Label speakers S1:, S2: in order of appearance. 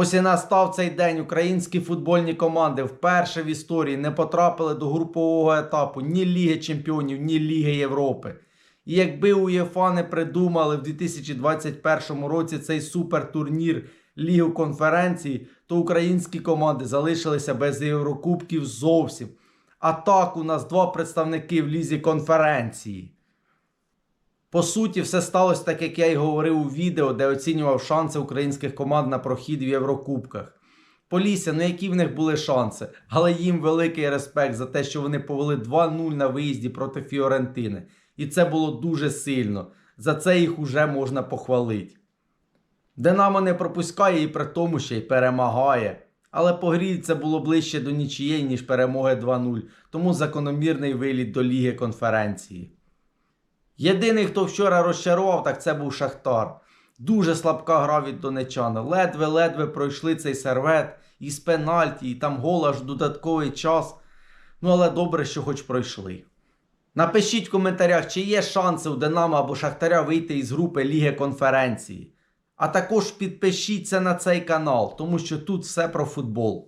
S1: Ось і настав цей день. Українські футбольні команди вперше в історії не потрапили до групового етапу ні Ліги Чемпіонів, ні Ліги Європи. І якби УЄФА не придумали в 2021 році цей супертурнір Лігу конференції, то українські команди залишилися без Єврокубків зовсім. А так у нас два представники в лізі конференції. По суті, все сталося так, як я й говорив у відео, де оцінював шанси українських команд на прохід в Єврокубках. Полісся, ну які в них були шанси, але їм великий респект за те, що вони повели 2-0 на виїзді проти Фіорентини. І це було дуже сильно. За це їх уже можна похвалити. Динамо не пропускає і при тому ще й перемагає. Але по грі це було ближче до нічієї, ніж перемоги 2-0, тому закономірний виліт до Ліги конференції. Єдиний, хто вчора розчарував, так це був Шахтар. Дуже слабка гра від донечана. Ледве-ледве пройшли цей сервет із пенальті, і там гол аж додатковий час. Ну але добре, що хоч пройшли. Напишіть в коментарях, чи є шанси у Динамо або Шахтаря вийти із групи Ліги конференції. А також підпишіться на цей канал, тому що тут все про футбол.